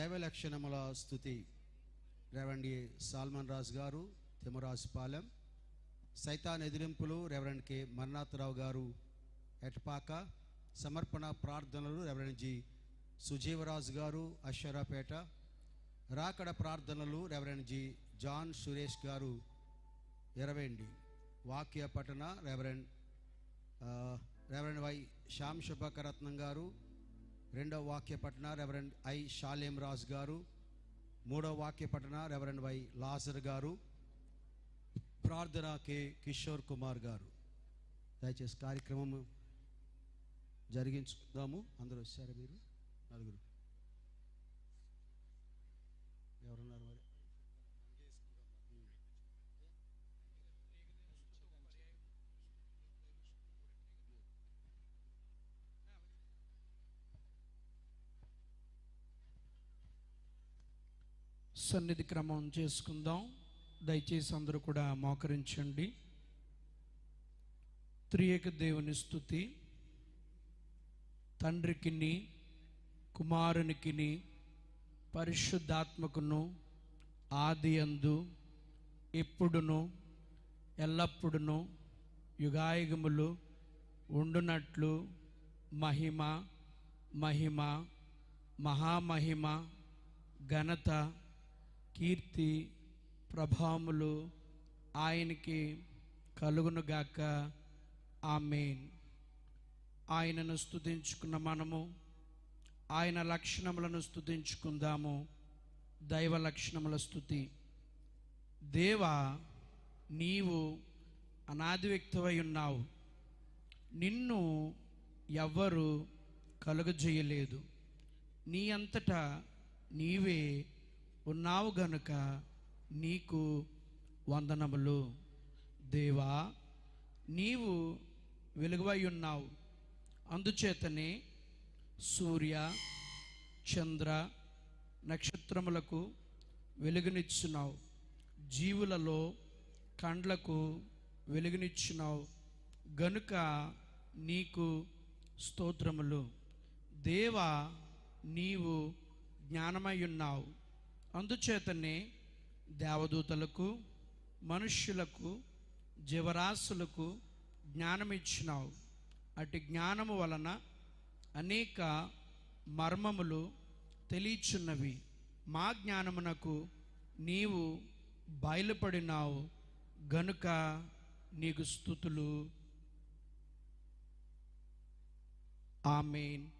దైవలక్షణముల స్థుతి. Reverend salmon రాజు గారు తిమ్మరాజు పాలెం సైతాన్ ఎదిరింపులు రెవరెండ్ కె మర్నాథరావు గారు ఎట్పాక. సమర్పణ ప్రార్థనలు రెవరెండ్ జి సుజీవరాజు గారు అశ్వరాపేట రాకడ ప్రార్థనలు రెవరెండ్ జి జాన్ సురేష్ గారు ఎరవేండి. వాక్య పఠన reverend reverend Y Shyam Subhakaratnam గారు రెండవ వాక్య పఠన రెవరెండ్ ఐ షాలేం రాజు గారు. మూడవ వాక్య పఠన రెవరెండ్ వై లాజర్ గారు. ప్రార్థన కే కిషోర్ కుమార్ గారు. దయచేసి కార్యక్రమం జరిగించుకుందాము అందరూ వచ్చారా మీరు? నలుగురు ఎవరున్నారు మరి సన్నిధి క్రమం చేసుకుందాం. దయచేసి అందరూ కూడా మోకరించండి. త్రియేక దేవుని స్థుతి. తండ్రికిని కుమారునికిని పరిశుద్ధాత్మకును ఆది అందు ఎప్పుడును ఎల్లప్పుడును యుగాయుగములు ఉండునట్లు మహిమ మహిమ మహామహిమ ఘనత కీర్తి ప్రభావములు ఆయనకి కలుగునుగాక ఆమెన్. ఆయనను స్థుతించుకున్న మనము ఆయన లక్షణములను స్థుతించుకుందాము దైవ లక్షణముల స్థుతి దేవ నీవు అనాది వ్యక్తమై ఉన్నావు. నిన్ను ఎవ్వరు కలుగజేయలేదు. నీ అంతటా నీవే ఉన్నావు గనుక నీకు వందనములు. దేవా నీవు వెలుగువై ఉన్నావు. అందుచేతనే సూర్య చంద్ర నక్షత్రములకు వెలుగునిచ్చున్నావు. జీవులలో కండ్లకు వెలుగునిచ్చున్నావు. గనుక నీకు స్తోత్రములు. దేవా నీవు జ్ఞానమై ఉన్నావు. అందుచేతనే దేవదూతలకు మనుష్యులకు జీవరాశులకు జ్ఞానమిచ్చినావు. అటు జ్ఞానము వలన అనేక మర్మములు తెలియచున్నవి. మా జ్ఞానమునకు నీవు బయలుపడినావు. గనుక నీకు స్థుతులు. ఆమెన్.